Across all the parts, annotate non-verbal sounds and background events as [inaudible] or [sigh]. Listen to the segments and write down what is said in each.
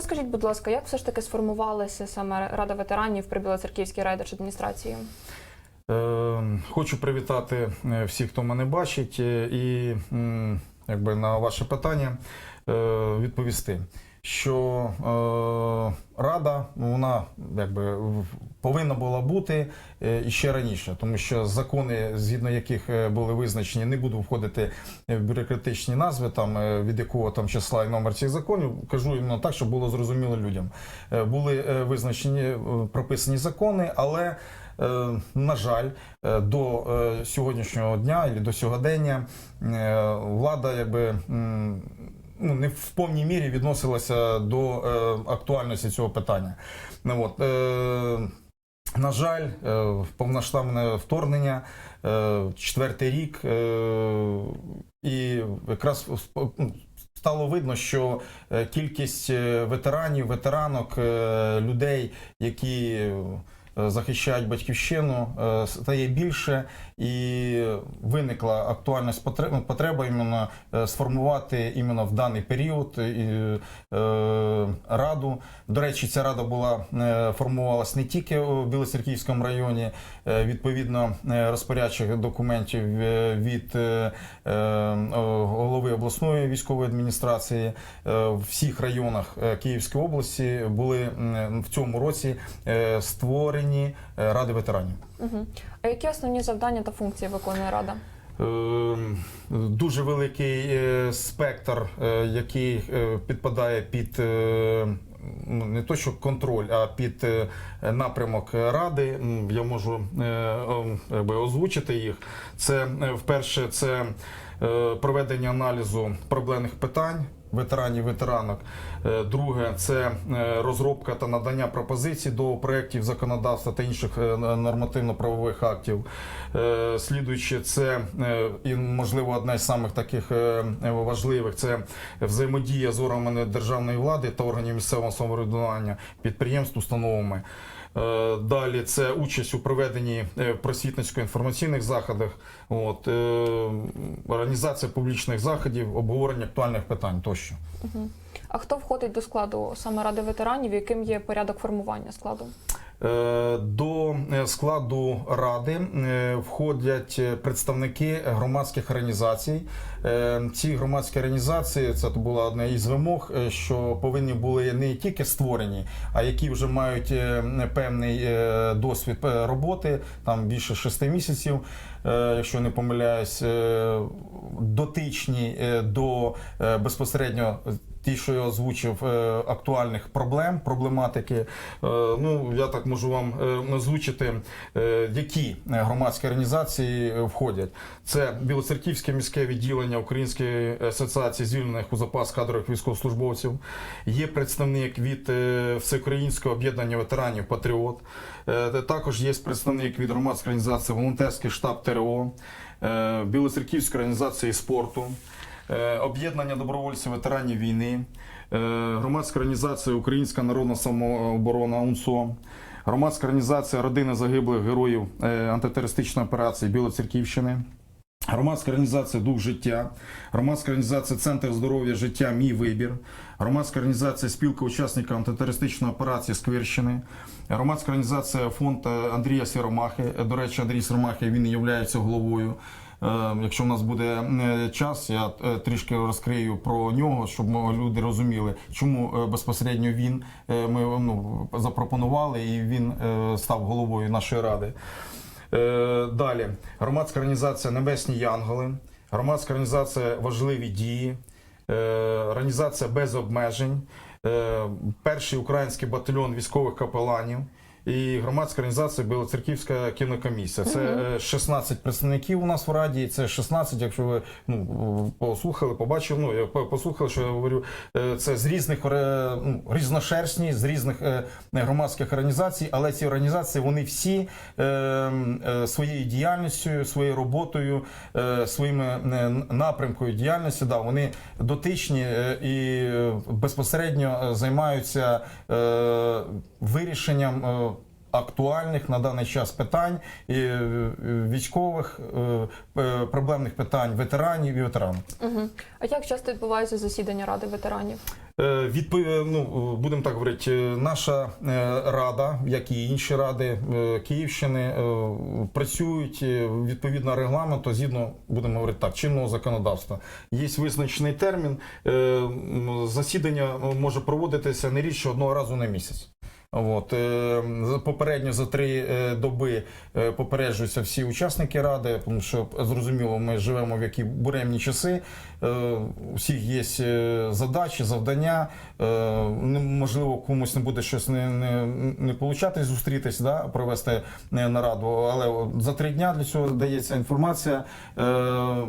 Розкажіть, будь ласка, як все ж таки сформувалася саме Рада ветеранів при Білоцерківській райдержадміністрації? адміністрації? Хочу привітати е, всіх, хто мене бачить, е, і якби на ваше питання е, відповісти, що е, рада вона якби повинна була бути е, ще раніше, тому що закони, згідно яких е, були визначені, не буду входити в бюрократичні назви, там е, від якого там числа і номер цих законів. Кажу іменно так, щоб було зрозуміло людям. Були визначені прописані закони, але На жаль, до сьогоднішнього дня і до сьогодення влада якби ну, не в повній мірі відносилася до е, актуальності цього питання. Ну, от, е, на жаль, е, повноштабне вторгнення, е, четвертий рік, е, і якраз ну, стало видно, що е, кількість е, ветеранів, ветеранок, е, людей, які захищають батьківщину, стає більше, і виникла актуальність потреба, потреба іменно е, сформувати іменно в даний період і, е, раду. До речі, ця рада була е, формувалась не тільки у Білоцерківському районі, е, відповідно е, розпорядчих документів е, від е, е, голови обласної військової адміністрації е, в всіх районах е, Київської області були в цьому році е, створені е, ради ветеранів. А які основні завдання та функції виконує Рада? Е, Дуже великий е, спектр, е, який е, підпадає під ну, не то, що контроль, а під напрямок ради. Я можу озвучити їх. Це вперше це проведення аналізу проблемних питань. Ветеранів, ветеранок. Е, Друге це е, розробка та надання пропозицій до проєктів законодавства та інших е, нормативно-правових актів. Слідуючи, це і можливо одна з самих таких важливих це взаємодія з органами державної влади та органів місцевого самоврядування, підприємств, установами. Е, Далі це участь у проведенні е, просвітницько-інформаційних заходах, от, е, організація публічних заходів, обговорення актуальних питань тощо. А хто входить до складу саме Ради ветеранів? Яким є порядок формування складу? Е, До е, складу ради е, входять представники громадських організацій. Ці громадські організації це була одна із вимог, що повинні були не тільки створені, а які вже мають певний досвід роботи, там більше шести місяців, якщо не помиляюсь, е, дотичні е, до е, безпосередньо ті, що я озвучив, е, актуальних проблем, проблематики. Е, Ну, я так можу вам е, озвучити, е, які громадські організації е, входять. Це Білоцерківське міське відділення Української асоціації звільнених у запас кадрових військовослужбовців. Є представник від е, Всеукраїнського об'єднання ветеранів Патріот. Е, Також є представник від громадської організації Волонтерський штаб ТРО, е, Білоцерківської організації спорту. Е, Об'єднання добровольців ветеранів війни, е, громадська організація Українська народна самооборона УНСО, громадська організація Родини загиблих героїв антитерористичної операції Білоцерківщини. Громадська організація Дух життя, громадська організація Центр здоров'я життя Мій вибір, громадська організація Спілка учасників антитерористичної операції Сквирщини, громадська організація Фонд Андрія Сіромахи. До речі, Андрій Сіромахи він є головою. Е, Якщо в нас буде е, час, я е, трішки розкрию про нього, щоб люди розуміли, чому безпосередньо він ми ну, запропонували і він став головою нашої ради. Е, Далі громадська організація Небесні Янголи, громадська організація Важливі дії, е, організація без обмежень, е, перший український батальйон військових капеланів. І громадська організація Білоцерківська кінокомісія. Це е, 16 представників у нас в раді. Це 16, якщо ви ну послухали, побачили. Ну я по- послухали, що я говорю. е, Це з різних е, ну, різношерстні, з різних е, громадських організацій, але ці організації вони всі е, е, своєю діяльністю, своєю роботою, е, своїми е, напрямкою діяльності, да, вони дотичні е, і е, безпосередньо е, займаються е, вирішенням. Актуальних на даний час питань і е, військових е, е, проблемних питань ветеранів і ветеранів. Угу. А як часто відбуваються засідання Ради ветеранів? Відпов... ну, будемо так говорити, наша рада, як і інші ради Київщини, працюють відповідно регламенту, згідно будемо говорити так, чинного законодавства. Є визначений термін. Засідання може проводитися не рідше одного разу на місяць. От е, попередньо за три е, доби е, попереджуються всі учасники ради, тому що зрозуміло, ми живемо в які буремні часи. У всіх є задачі, завдання. Е, можливо, комусь не буде щось не, не, не получатись зустрітись, да, провести нараду. Але за три дня для цього дається інформація.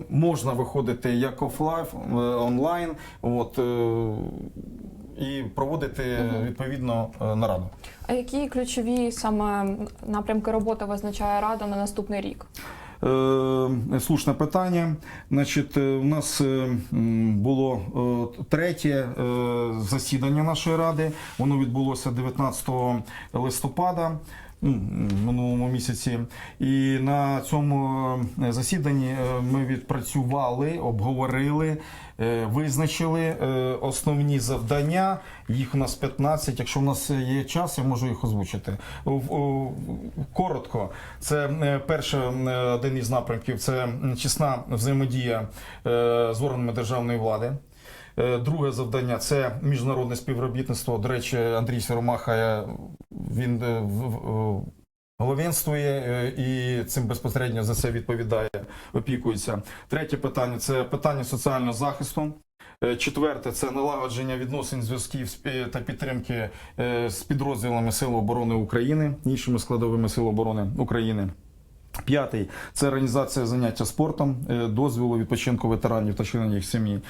Можна виходити як офлайн, онлайн. От, і проводити відповідно е, нараду. А які ключові саме напрямки роботи визначає рада на наступний рік? Е, Слушне питання. Значить, е, у нас було третє засідання нашої ради. Воно відбулося 19 листопада. Ну, Минулому місяці, і на цьому е, засіданні е, ми відпрацювали, обговорили, е, визначили основні завдання. Їх у нас 15. Якщо в нас є час, я можу їх озвучити. Коротко, це перше е, один із напрямків це чесна взаємодія з органами державної влади. Е, Друге завдання це міжнародне співробітництво. До речі, Андрій Сиромаха е, він е, е, і цим безпосередньо за це відповідає, опікується. Третє питання це питання соціального захисту. Четверте це налагодження відносин зв'язків та підтримки з підрозділами Сил оборони України, іншими складовими Сил оборони України. П'ятий це організація заняття спортом, е, дозволу відпочинку ветеранів та членів їх сім'ї.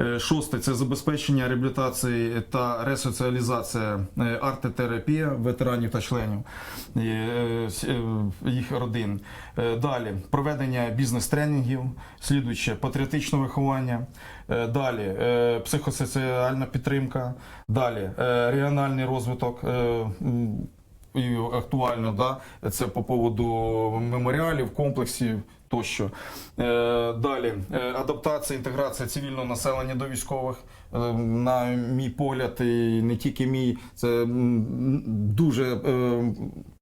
Е, Шосте це забезпечення реабілітації та ресоціалізація е, артетерапія ветеранів та членів їх родин. Далі проведення бізнес-тренінгів, слідуюче патріотичне виховання. Далі психосоціальна підтримка. Далі регіональний розвиток. І актуально, да, це по поводу меморіалів, комплексів тощо. Е, далі е, адаптація, інтеграція цивільного населення до військових. Е, на мій погляд, і не тільки мій, це дуже.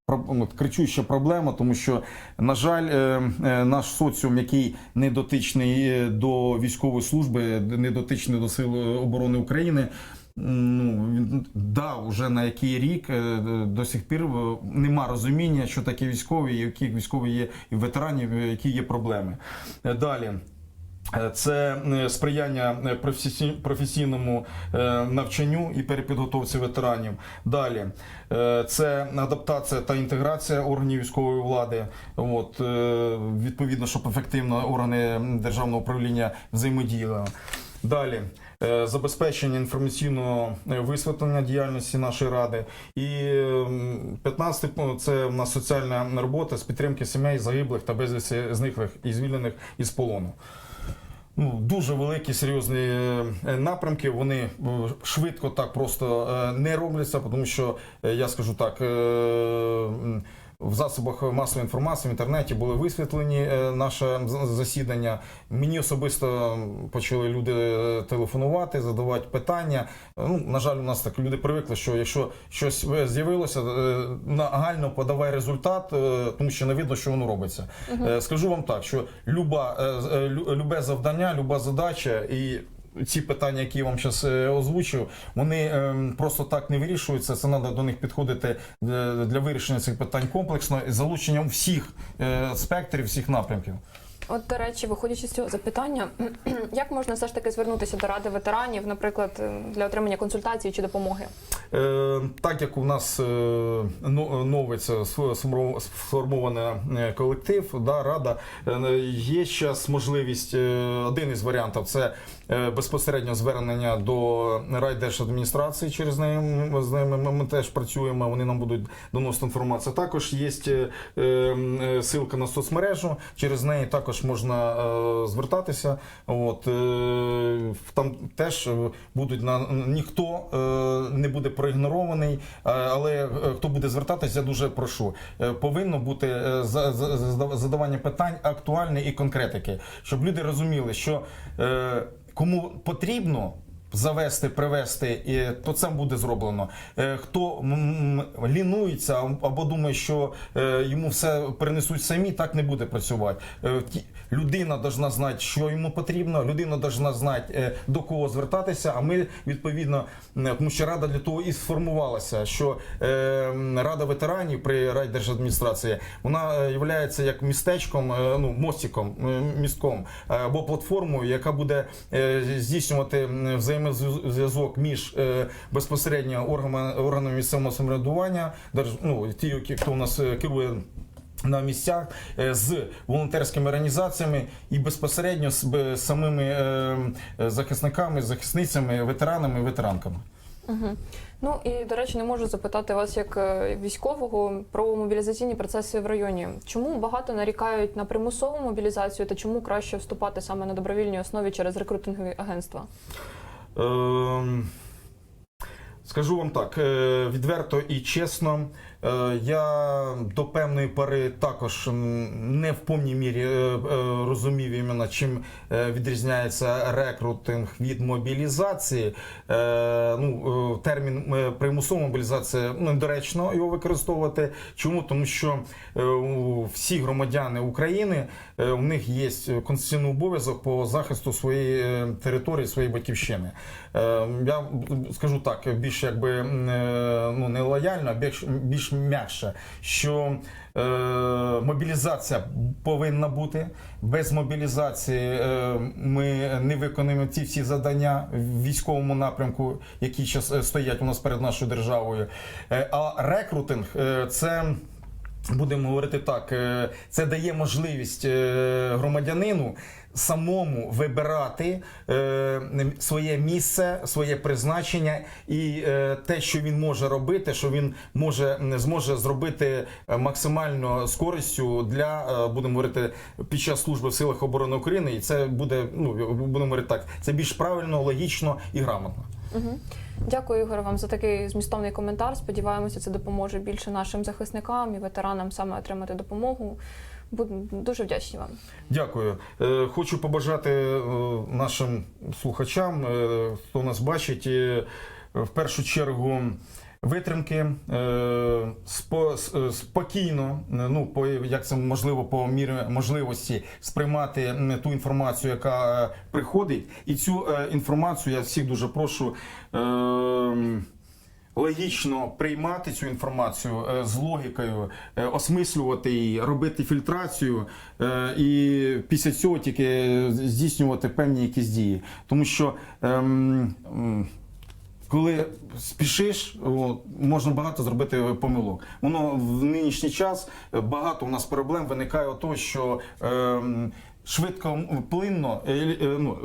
ну, кричуща проблема, тому що, на жаль, наш соціум, який не дотичний до військової служби, не дотичний до Сил оборони України, Ну, да, вже на який рік е, до сих пір е, нема розуміння, що таке військові, які військові є і ветеранів, е, які є проблеми. Далі. Це сприяння професійному навчанню і перепідготовці ветеранів. Далі це адаптація та інтеграція органів військової влади. От, відповідно, щоб ефективно органи державного управління взаємодіяли. Далі забезпечення інформаційного е, висвітлення діяльності нашої ради. І ем, 15 пункт – це в нас соціальна робота з підтримки сімей загиблих та безвісті зниклих і звільнених із полону. Ну, дуже великі серйозні е, напрямки. Вони е, швидко так просто е, не робляться, тому що е, я скажу так. В засобах масової інформації в інтернеті були висвітлені е, наше засідання. Мені особисто почали люди е, телефонувати, задавати питання. Ну, на жаль, у нас так люди привикли, що якщо щось е, з'явилося, нагально подавай результат, тому що не видно, що воно робиться. Е, Скажу вам так, що люба, любе завдання, люба задача і. Ці питання, які я вам зараз озвучу, вони ем, просто так не вирішуються. Це треба до них підходити е, для вирішення цих питань комплексно з залученням всіх е, спектрів, всіх напрямків. От, до речі, виходячи з цього запитання, [clears throat] як можна все ж таки звернутися до ради ветеранів, наприклад, е, для отримання консультації чи допомоги? Е, так як у нас е, но- новий це сф- сформу- сформований е, колектив, да, рада, е, є зараз можливість, е, один із варіантів це е, безпосередньо звернення до райдержадміністрації. Через неї з ними ми, теж працюємо, вони нам будуть доносити інформацію. Також є е, е, ссылка на соцмережу, через неї також можна е, звертатися. От, е, там теж будуть на ніхто е, не буде проігнорований, але хто буде звертатися, я дуже прошу. Повинно бути за- за- за- задавання питань актуальне і конкретики, щоб люди розуміли, що кому потрібно. Завести, привести, і то це буде зроблено. Е, Хто лінується або думає, що е, йому все принесуть самі, так не буде працювати. Людина повинна знати, що йому потрібно, людина повинна знати, е, до кого звертатися. А ми відповідно, е, тому що рада для того і сформувалася, що е, рада ветеранів при райдержадміністрації вона є як містечком, ну мостиком, містком або платформою, яка буде здійснювати взаємозв'язок між безпосередньо органами, органами місцевого самоврядування, ну, ті, які- хто у нас керує. На місцях е, з волонтерськими організаціями і безпосередньо з самими е, е, захисниками, захисницями, ветеранами, ветеранками. Угу. Ну і до речі, не можу запитати вас як е, військового про мобілізаційні процеси в районі. Чому багато нарікають на примусову мобілізацію та чому краще вступати саме на добровільній основі через рекрутингові агентства? Ем, Скажу вам так, е, відверто і чесно, е, я до певної пори також не в повній мірі е, е, розумів іменно, чим е, відрізняється рекрутинг від мобілізації. Е, Ну, е, термін е, примусова мобілізація недоречно його використовувати. Чому? Тому що е, всі громадяни України е, у них є конституційний обов'язок по захисту своєї е, території, своєї батьківщини. Е, Я скажу так, більш якби е, ну не лояльно, а більш, більш м'якше, що е, мобілізація повинна бути. Без мобілізації е, ми не виконуємо ці всі завдання в військовому напрямку, які щас, е, стоять у нас перед нашою державою. Е, А рекрутинг е, це. Будемо говорити так, е, це дає можливість е, громадянину самому вибирати е, своє місце, своє призначення і те, що він може робити, що він може зможе зробити максимально з користю для будемо говорити під час служби в силах оборони України, і це буде ну будемо говорити так. Це більш правильно, логічно і грамотно. Угу. Дякую, Ігор, вам за такий змістовний коментар. Сподіваємося, це допоможе більше нашим захисникам і ветеранам саме отримати допомогу. Буду дуже вдячні вам. Дякую. Е, Хочу побажати е, нашим слухачам, е, хто нас бачить, в першу чергу. Витримки е, е, спокійно, е, ну по як це можливо по мірі можливості сприймати ту інформацію, яка приходить, і цю інформацію я всіх дуже прошу. Логічно приймати цю інформацію з логікою, осмислювати її, робити фільтрацію і після цього тільки здійснювати певні якісь дії. Тому що ем, коли спішиш, от, можна багато зробити помилок. Воно в нинішній час е, багато у нас проблем виникає от того, що. ем, Швидко м, плинно, е, е, ну,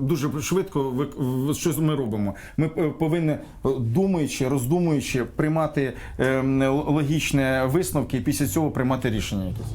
е, дуже швидко щось ми робимо. Ми е, повинні, е, думаючи, роздумуючи, приймати ем, логічні висновки і після цього приймати рішення якесь.